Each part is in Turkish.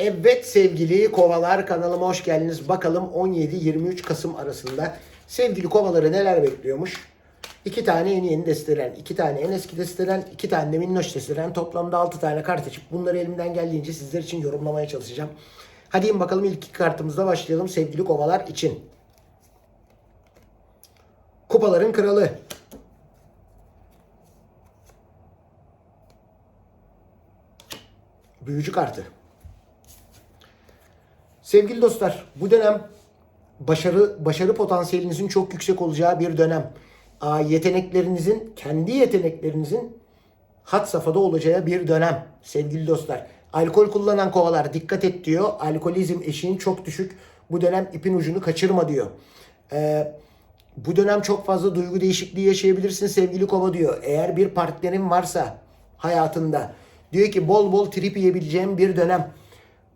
Evet sevgili kovalar kanalıma hoş geldiniz. Bakalım 17-23 Kasım arasında sevgili kovaları neler bekliyormuş? İki tane yeni yeni destelen, iki tane en eski destelen, iki tane de minnoş destelen. Toplamda 6 tane kart açıp bunları elimden geldiğince sizler için yorumlamaya çalışacağım. Hadi bakalım ilk iki kartımızla başlayalım sevgili kovalar için. Kupaların kralı. Büyücü kartı. Sevgili dostlar, bu dönem başarı başarı potansiyelinizin çok yüksek olacağı bir dönem. Yeteneklerinizin, kendi yeteneklerinizin hat safhada olacağı bir dönem sevgili dostlar. Alkol kullanan kovalar dikkat et diyor. Alkolizm eşiğin çok düşük. Bu dönem ipin ucunu kaçırma diyor. Ee, bu dönem çok fazla duygu değişikliği yaşayabilirsin sevgili kova diyor. Eğer bir partnerin varsa hayatında diyor ki bol bol trip yiyebileceğim bir dönem.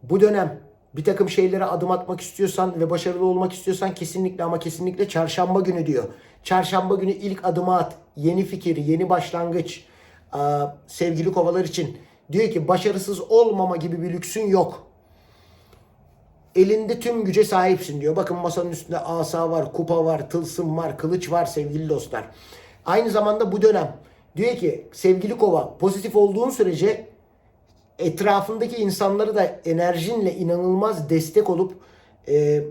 Bu dönem bir takım şeylere adım atmak istiyorsan ve başarılı olmak istiyorsan kesinlikle ama kesinlikle çarşamba günü diyor. Çarşamba günü ilk adımı at. Yeni fikir, yeni başlangıç. Aa, sevgili kovalar için diyor ki başarısız olmama gibi bir lüksün yok. Elinde tüm güce sahipsin diyor. Bakın masanın üstünde asa var, kupa var, tılsım var, kılıç var sevgili dostlar. Aynı zamanda bu dönem diyor ki sevgili kova pozitif olduğun sürece etrafındaki insanları da enerjinle inanılmaz destek olup e,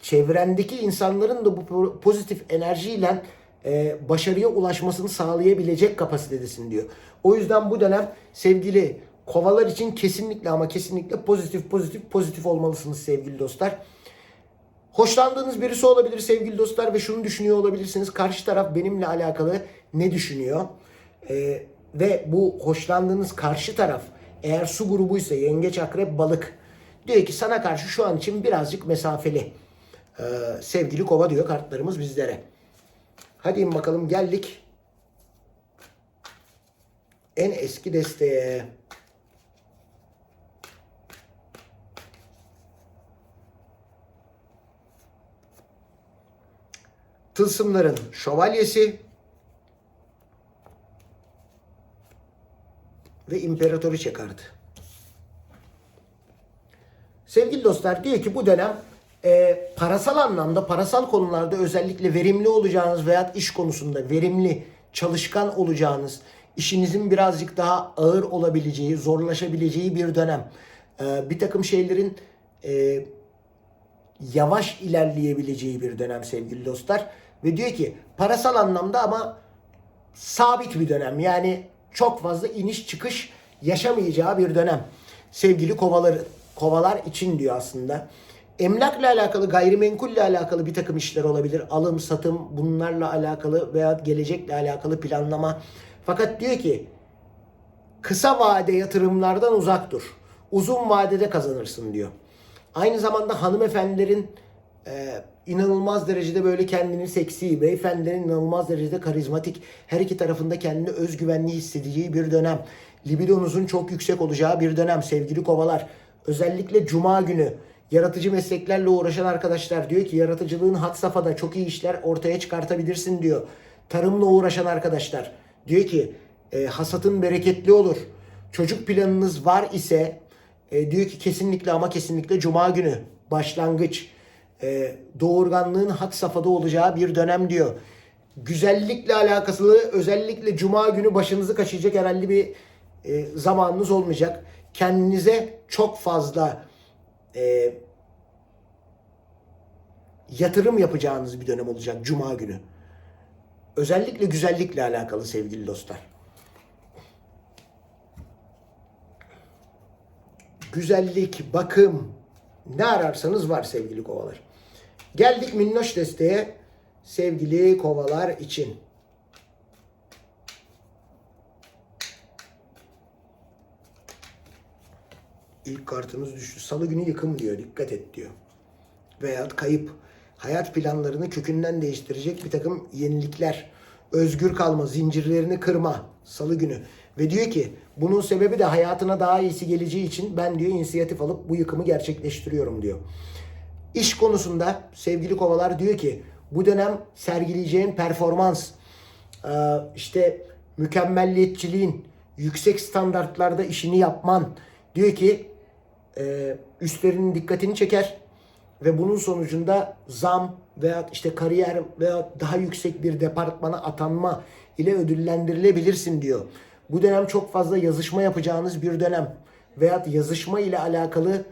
çevrendeki insanların da bu po- pozitif enerjiyle e, başarıya ulaşmasını sağlayabilecek kapasitedesin diyor. O yüzden bu dönem sevgili kovalar için kesinlikle ama kesinlikle pozitif pozitif pozitif olmalısınız sevgili dostlar. Hoşlandığınız birisi olabilir sevgili dostlar ve şunu düşünüyor olabilirsiniz. Karşı taraf benimle alakalı ne düşünüyor? Ee, ve bu hoşlandığınız karşı taraf eğer su grubuysa yengeç, akrep, balık diyor ki sana karşı şu an için birazcık mesafeli. Ee, sevgili kova diyor kartlarımız bizlere. Hadi bakalım geldik. En eski desteğe. Tılsımların şövalyesi ve imparatoriçe kartı. Sevgili dostlar diyor ki bu dönem e, parasal anlamda, parasal konularda özellikle verimli olacağınız veya iş konusunda verimli, çalışkan olacağınız, işinizin birazcık daha ağır olabileceği, zorlaşabileceği bir dönem. E, bir takım şeylerin e, yavaş ilerleyebileceği bir dönem sevgili dostlar. Ve diyor ki parasal anlamda ama sabit bir dönem. Yani çok fazla iniş çıkış yaşamayacağı bir dönem. Sevgili kovalar, kovalar için diyor aslında. Emlakla alakalı, gayrimenkulle alakalı bir takım işler olabilir. Alım, satım bunlarla alakalı veya gelecekle alakalı planlama. Fakat diyor ki kısa vade yatırımlardan uzak dur. Uzun vadede kazanırsın diyor. Aynı zamanda hanımefendilerin e, inanılmaz derecede böyle kendini seksi, beyefendilerin inanılmaz derecede karizmatik, her iki tarafında kendini özgüvenli hissedeceği bir dönem. Libidonuzun çok yüksek olacağı bir dönem sevgili kovalar. Özellikle cuma günü yaratıcı mesleklerle uğraşan arkadaşlar diyor ki yaratıcılığın hat safhada çok iyi işler ortaya çıkartabilirsin diyor. Tarımla uğraşan arkadaşlar diyor ki e, hasatın bereketli olur. Çocuk planınız var ise e, diyor ki kesinlikle ama kesinlikle cuma günü başlangıç e, doğurganlığın hat safhada olacağı bir dönem diyor. Güzellikle alakası özellikle cuma günü başınızı kaşıyacak herhalde bir e, zamanınız olmayacak. Kendinize çok fazla e, yatırım yapacağınız bir dönem olacak cuma günü. Özellikle güzellikle alakalı sevgili dostlar. güzellik, bakım ne ararsanız var sevgili kovalar. Geldik minnoş desteğe sevgili kovalar için. İlk kartımız düştü. Salı günü yıkım diyor. Dikkat et diyor. Veyahut kayıp. Hayat planlarını kökünden değiştirecek bir takım yenilikler. Özgür kalma, zincirlerini kırma. Salı günü. Ve diyor ki bunun sebebi de hayatına daha iyisi geleceği için ben diyor inisiyatif alıp bu yıkımı gerçekleştiriyorum diyor. İş konusunda sevgili kovalar diyor ki bu dönem sergileyeceğin performans, e, işte mükemmelliyetçiliğin, yüksek standartlarda işini yapman, Diyor ki e, üstlerinin dikkatini çeker ve bunun sonucunda zam veya işte kariyer veya daha yüksek bir departmana atanma ile ödüllendirilebilirsin diyor. Bu dönem çok fazla yazışma yapacağınız bir dönem veya yazışma ile alakalı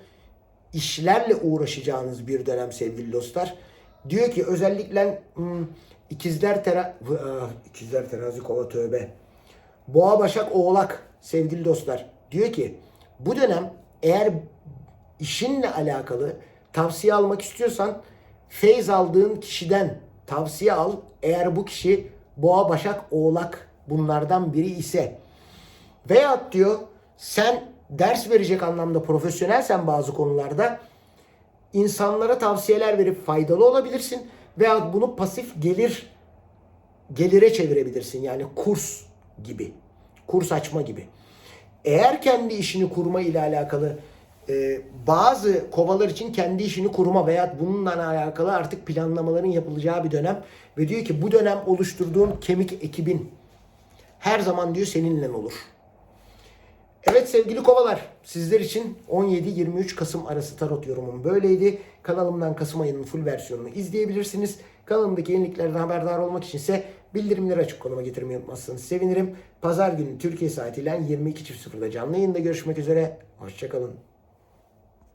işlerle uğraşacağınız bir dönem sevgili dostlar. Diyor ki özellikle hmm, ikizler tera Ah, ikizler terazi kova tövbe. Boğa Başak Oğlak sevgili dostlar. Diyor ki bu dönem eğer işinle alakalı tavsiye almak istiyorsan feyz aldığın kişiden tavsiye al. Eğer bu kişi Boğa Başak Oğlak bunlardan biri ise Veyahut diyor sen ders verecek anlamda profesyonelsen bazı konularda insanlara tavsiyeler verip faydalı olabilirsin. Veyahut bunu pasif gelir gelire çevirebilirsin. Yani kurs gibi. Kurs açma gibi. Eğer kendi işini kurma ile alakalı e, bazı kovalar için kendi işini kurma veya bununla alakalı artık planlamaların yapılacağı bir dönem ve diyor ki bu dönem oluşturduğun kemik ekibin her zaman diyor seninle olur. Evet sevgili kovalar sizler için 17-23 Kasım arası tarot yorumum böyleydi. Kanalımdan Kasım ayının full versiyonunu izleyebilirsiniz. Kanalımdaki yeniliklerden haberdar olmak için ise bildirimleri açık konuma getirmeyi unutmazsanız sevinirim. Pazar günü Türkiye saatiyle 22.00'da canlı yayında görüşmek üzere. Hoşçakalın.